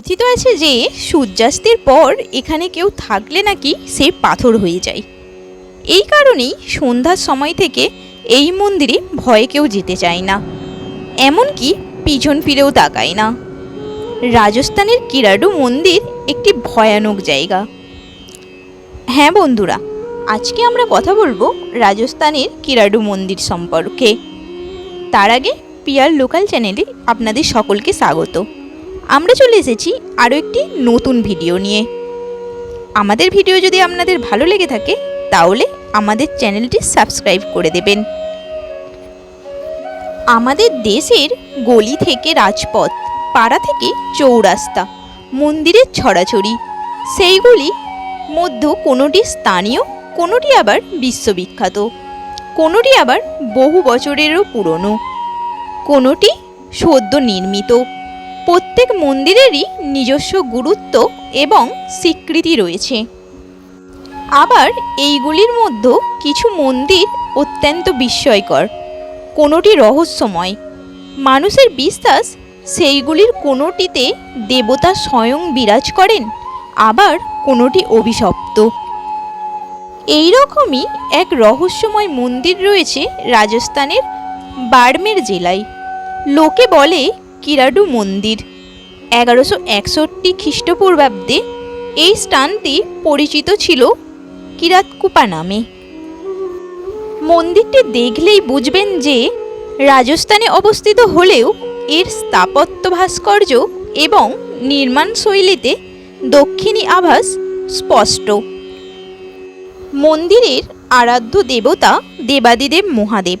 কথিত আছে যে, সূর্যাস্তের পর এখানে কেউ থাকলে নাকি সে পাথর হয়ে যায়। এই কারণেই সন্ধ্যার সময় থেকে এই মন্দিরে ভয়ে কেউ যেতে চায় না। এমনকি পিছন ফিরেও তাকায় না। রাজস্থানের কিরাডু মন্দির একটি ভয়ানক জায়গা। হ্যাঁ বন্ধুরা, আজকে আমরা কথা বলব রাজস্থানের কিরাডু মন্দির সম্পর্কে। তার আগে পিয়ার লোকাল চ্যানেলে আপনাদের সকলকে স্বাগত। আমরা চলে এসেছি আরও একটি নতুন ভিডিও নিয়ে। আমাদের ভিডিও যদি আপনাদের ভালো লেগে থাকে, তাহলে আমাদের চ্যানেলটি সাবস্ক্রাইব করে দেবেন। আমাদের দেশের গলি থেকে রাজপথ, পাড়া থেকে চৌরাস্তা, মন্দিরের ছড়াছড়ি, সেইগুলি মধ্য কোনোটি স্থানীয়, কোনোটি আবার বিশ্ববিখ্যাত, কোনোটি আবার বহু বছরেরও পুরনো, কোনোটি সদ্য নির্মিত। প্রত্যেক মন্দিরেরই নিজস্ব গুরুত্ব এবং স্বীকৃতি রয়েছে। আবার এইগুলির মধ্যে কিছু মন্দির অত্যন্ত বিস্ময়কর। কোনোটি রহস্যময়। মানুষের বিশ্বাস সেইগুলির কোনোটিতে দেবতা স্বয়ং বিরাজ করেন, আবার কোনোটি অভিশপ্ত। এই রকমই এক রহস্যময় মন্দির রয়েছে রাজস্থানের বাড়মের জেলায়। লোকে বলে কিরাডু মন্দির। এগারোশো একষট্টি খ্রিস্টপূর্বাব্দে এই স্থানটি পরিচিত ছিল কিরাতকুপা নামে। মন্দিরটি দেখলেই বুঝবেন যে রাজস্থানে অবস্থিত হলেও এর স্থাপত্য ভাস্কর্য এবং নির্মাণ শৈলীতে দক্ষিণী আভাস স্পষ্ট। মন্দিরের আরাধ্য দেবতা দেবাদিদেব মহাদেব।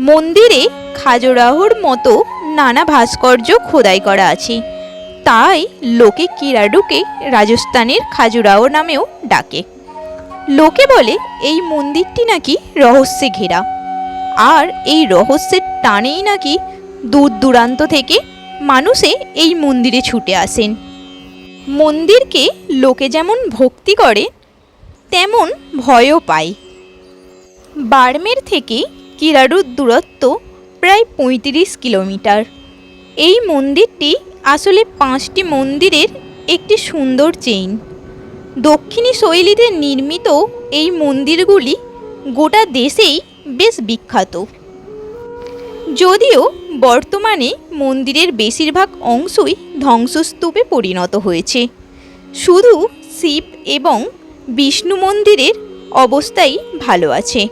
মন্দিরে খাজোরাহোর মতো নানা ভাস্কর্য খোদাই করা আছে। তাই লোকে কিরাডুকে রাজস্থানের খাজুরাও নামেও ডাকে। লোকে বলে, এই মন্দিরটি নাকি রহস্যে ঘেরা। আর এই রহস্যের টানেই নাকি দূর দূরান্ত থেকে মানুষে এই মন্দিরে ছুটে আসেন। মন্দিরকে লোকে যেমন ভক্তি করে, তেমন ভয়ও পায়। বাড়মের থেকে কিরাডুর দূরত্ব প্রায় পঁয়ত্রিশ কিলোমিটার। এই মন্দিরটি আসলে পাঁচটি মন্দিরের একটি সুন্দর চেইন। দক্ষিণী শৈলীতে নির্মিত এই মন্দিরগুলি গোটা দেশেই বেশ বিখ্যাত। যদিও বর্তমানে মন্দিরের বেশিরভাগ অংশই ধ্বংসস্তূপে পরিণত হয়েছে। শুধু শিব এবং বিষ্ণু মন্দিরের অবস্থাই ভালো আছে।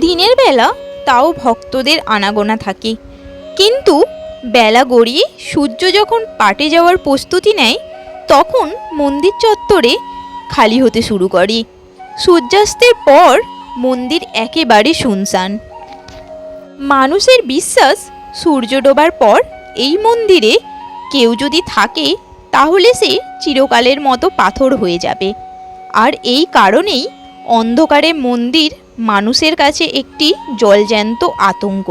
দিনের বেলা তাও ভক্তদের আনাগোনা থাকে। কিন্তু বেলা গড়িয়ে সূর্য যখন পাটে যাওয়ার প্রস্তুতি নেয়, তখন মন্দির চত্বরে খালি হতে শুরু করে। সূর্যাস্তের পর মন্দির একেবারে শুনশান। মানুষের বিশ্বাস, সূর্য ডোবার পর এই মন্দিরে কেউ যদি থাকে, তাহলে সে চিরকালের মতো পাথর হয়ে যাবে। আর এই কারণেই অন্ধকারে মন্দির মানুষের কাছে একটি জলজ্যান্ত আতঙ্ক।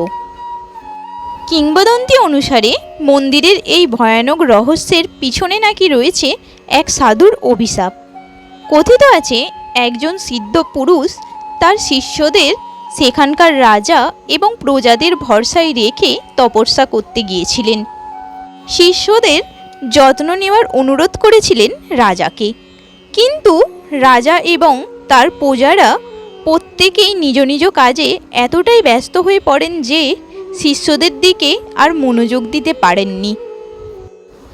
কিংবদন্তি অনুসারে, মন্দিরের এই ভয়ানক রহস্যের পিছনে নাকি রয়েছে এক সাধুর অভিশাপ। কথিত আছে, একজন সিদ্ধ পুরুষ তার শিষ্যদের সেখানকার রাজা এবং প্রজাদের ভরসায় রেখে তপস্যা করতে গিয়েছিলেন। শিষ্যদের যত্ন নেওয়ার অনুরোধ করেছিলেন রাজাকে। কিন্তু রাজা এবং তার প্রজারা প্রত্যেকেই নিজ নিজ কাজে এতটাই ব্যস্ত হয়ে পড়েন যে শিষ্যদের দিকে আর মনোযোগ দিতে পারেননি।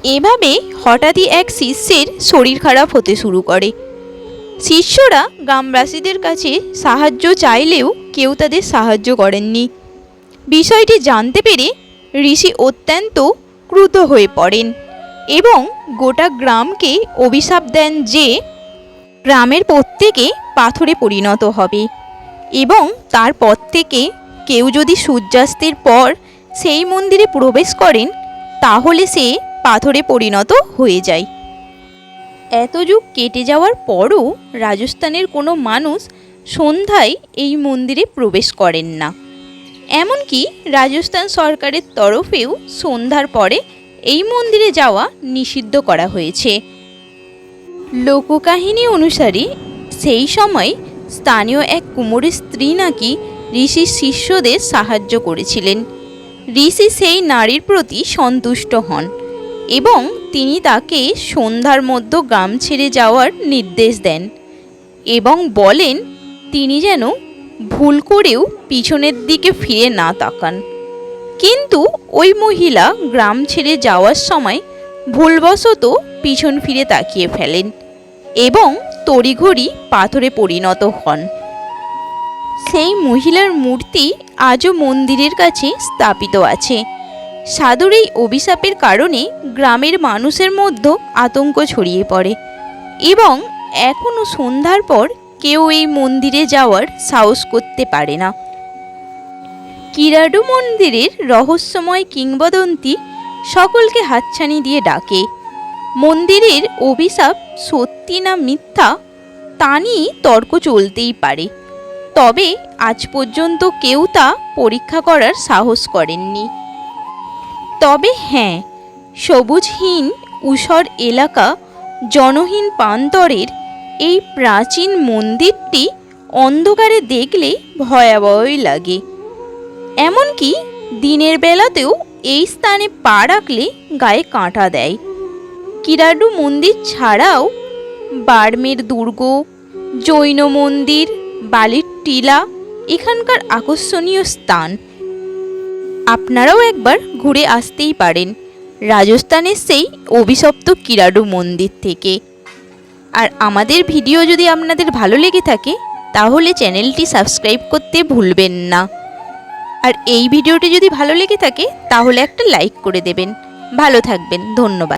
এভাবে হঠাৎই এক শিষ্যের শরীর খারাপ হতে শুরু করে। শিষ্যরা গ্রামবাসীদের কাছে সাহায্য চাইলেও কেউ তাদের সাহায্য করেননি। বিষয়টি জানতে পেরে ঋষি অত্যন্ত ক্রুদ্ধ হয়ে পড়েন এবং গোটা গ্রামকে অভিশাপ দেন যে গ্রামের প্রত্যেকে পাথরে পরিণত হবে। এবং তারপর থেকে কেউ যদি সূর্যাস্তের পর সেই মন্দিরে প্রবেশ করেন, তাহলে সে পাথরে পরিণত হয়ে যায়। এত যুগ কেটে যাওয়ার পরও রাজস্থানের কোনো মানুষ সন্ধ্যায় এই মন্দিরে প্রবেশ করেন না। এমনকি রাজস্থান সরকারের তরফেও সন্ধ্যার পরে এই মন্দিরে যাওয়া নিষিদ্ধ করা হয়েছে। লোককাহিনী অনুসারে সেই সময় স্থানীয় এক কুমোরের স্ত্রী নাকি ঋষির শিষ্যদের সাহায্য করেছিলেন। ঋষি সেই নারীর প্রতি সন্তুষ্ট হন এবং তিনি তাকে সন্ধ্যার মধ্যে গ্রাম ছেড়ে যাওয়ার নির্দেশ দেন এবং বলেন, তিনি যেন ভুল করেও পিছনের দিকে ফিরে না তাকান। কিন্তু ওই মহিলা গ্রাম ছেড়ে যাওয়ার সময় ভুলবশত পিছন ফিরে তাকিয়ে ফেলেন এবং তড়িঘড়ি পাথরে পরিণত হন। সেই মহিলার মূর্তি আজও মন্দিরের কাছে স্থাপিত আছে। সাধুর এই অভিশাপের কারণে গ্রামের মানুষের মধ্যে আতঙ্ক ছড়িয়ে পড়ে এবং এখনও সন্ধ্যার পর কেউ এই মন্দিরে যাওয়ার সাহস করতে পারে না। কিরাডু মন্দিরের রহস্যময় কিংবদন্তি সকলকে হাতছানি দিয়ে ডাকে। মন্দিরের অভিশাপ সত্যি না মিথ্যা, তা নিয়ে তর্ক চলতেই পারে। তবে আজ পর্যন্ত কেউ তা পরীক্ষা করার সাহস করেননি। তবে হ্যাঁ সবুজহীন, উষর এলাকা, জনহীন প্রান্তরের এই প্রাচীন মন্দিরটি অন্ধকারে দেখলে ভয়াবহই লাগে। এমনকি দিনের বেলাতেও এই স্থানে পা রাখলে গায়ে কাঁটা দেয়। কিরাডু মন্দির ছাড়াও বার্মের দুর্গ, জৈন মন্দির, বালির টিলা, এখানকার আকর্ষণীয় স্থান। আপনারাও একবার ঘুরে আসতেই পারেন। রাজস্থানের সেই অভিশপ্ত কিরাডু মন্দির থেকে। আর আমাদের ভিডিও যদি আপনাদের ভালো লেগে থাকে, তাহলে চ্যানেলটি সাবস্ক্রাইব করতে ভুলবেন না। আর এই ভিডিওটি যদি ভালো লেগে থাকে, তাহলে একটা লাইক করে দেবেন। ভালো থাকবেন, ধন্যবাদ।